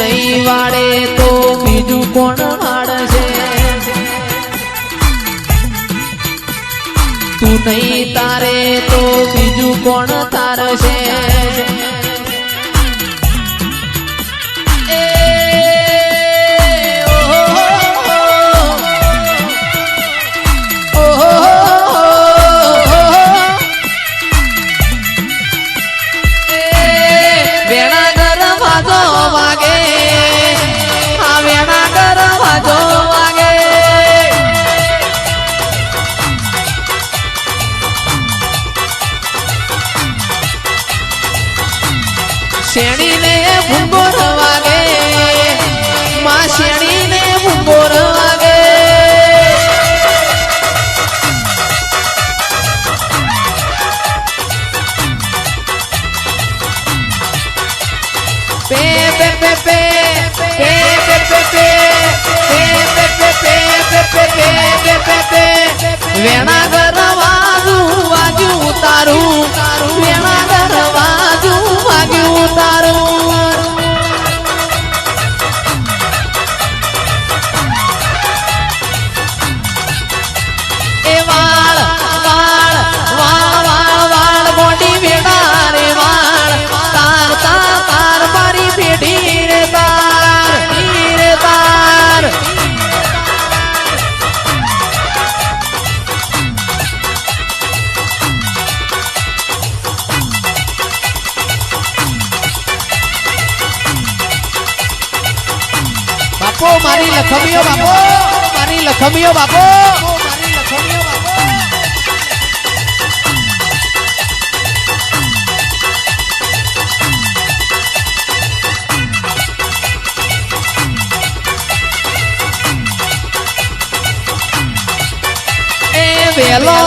નહીં વાળે તો બીજું કોણ વાળશે? તું નહીં તારે તો બીજું કોણ તારશે? શેણીને ભૂંગોર વાગે માં શેણીને ભૂંગોર વાગે pe pe pe pe pe pe pe pe વેણા ગરવાજુ વાગ્યું તારું વેણા બાપો મારી લખમીઓ બાપો મારી લખમીઓ બાપો મારી લખમીઓ બાપો એ વેલો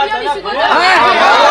Olha!